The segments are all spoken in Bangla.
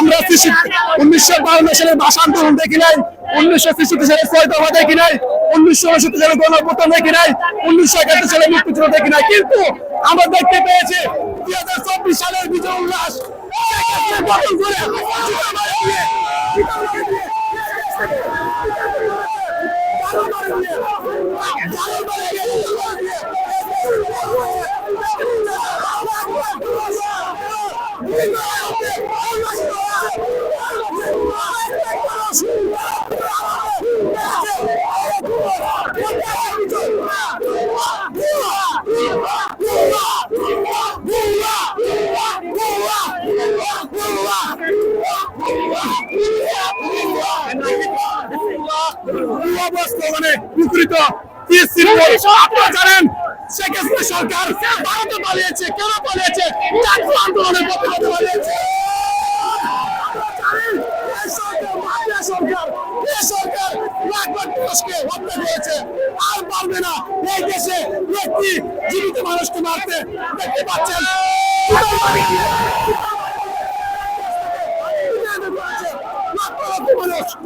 আমরা উনিশশো বাউন্ন সালের ভাষা আন্দোলন দেখি নাই উনিশশো ছেষট্টি সালে ফয়দাবা দেখি নাই উনিশশো উনসত্তর সালে গণপ্রথম দেখি নাই উনিশশো একাত্তর সালে মুক্তিযুদ্ধ দেখি নাই কিন্তু আমরা দেখতে পেয়েছি দুই হাজার চব্বিশ সালের বিজয় উল্লাস শেখ মানে বিপরীত আপনারা জানেন শেখ হাসিনা সরকার ভারতে পালিয়েছে কেন পালিয়েছে? ছাত্র আন্দোলনের প্রতিবাদে পালিয়েছে। সরকার এই সরকার লাখ লাখ মানুষকে হত্যা করেছে। আর পারবে না এই দেশে একটি জীবিত মানুষকে মারতে। দেখতে পাচ্ছেন Deus!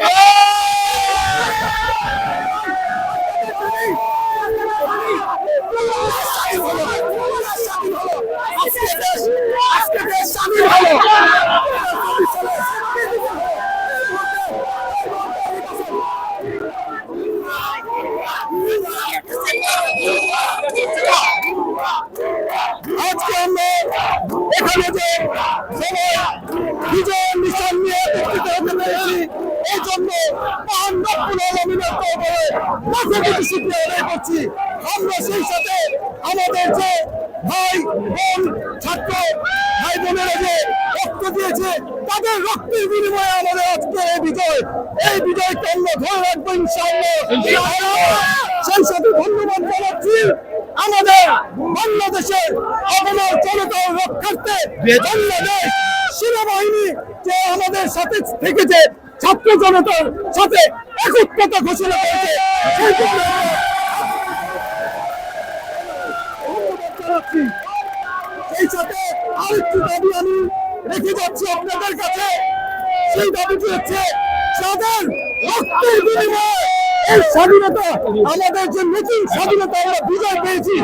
Yes! এখানে যে সবাই বিজয় মিশন নিয়ে একত্রিত হতে পেরেছি এই জন্য করছি। আমরা সেই সাথে আমাদের যে ভাই বোন ছাত্র ভাই বোনেরা যে রক্ত দিয়েছে তাদের রক্তের বিনিময়ে আমাদের আজকে এই বিজয় এই বিজয়কে আমরা ধরে রাখব ইনশাআল্লাহ। সেই সাথে ধন্যবাদ জানাচ্ছি। আমাদের বাংলাদেশের অবনর জনতার রক্ষার্থে বাংলাদেশ সেনাবাহিনী যে আমাদের সাথে থেকেছে, ছাত্র জনতার সাথে একত্রতা ঘোষণা করেছে, সেই সাথে আরেকটি দাবি আমি রেখে যাচ্ছি আপনাদের কাছে। সেই দাবিটি হচ্ছে যাদের রক্তের বিনিময়ে এই স্বাধীনতা, আমাদের যে নতুন স্বাধীনতা আমরা বিজয় পেয়েছি,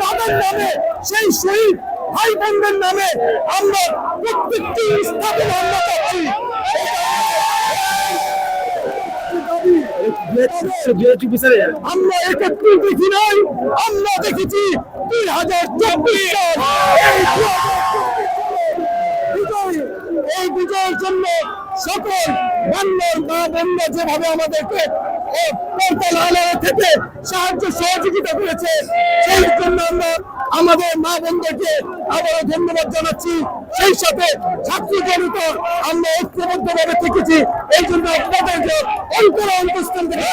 তাদের নামে, সেই শহীদ ভাই বোনদের নামে আমরা প্রত্যেকটি স্থাপনা আমরা পাচ্ছি আমরা দেখেছি দুই হাজার চব্বিশ এই 2024 বিজয়ের জন্য সকল বাংলার মা যেভাবে আমাদেরকে আড়ালে থেকে সাহায্য সহযোগিতা করেছে সেই জন্য আমরা আমাদের মা বন্ধুকে আবারও ধন্যবাদ জানাচ্ছি। সেই সাথে ছাত্র জনতা আমরা ঐক্যবদ্ধভাবে থেকেছি। এই জন্য আপনাদেরকে অন্তর অন্তস্থান থেকে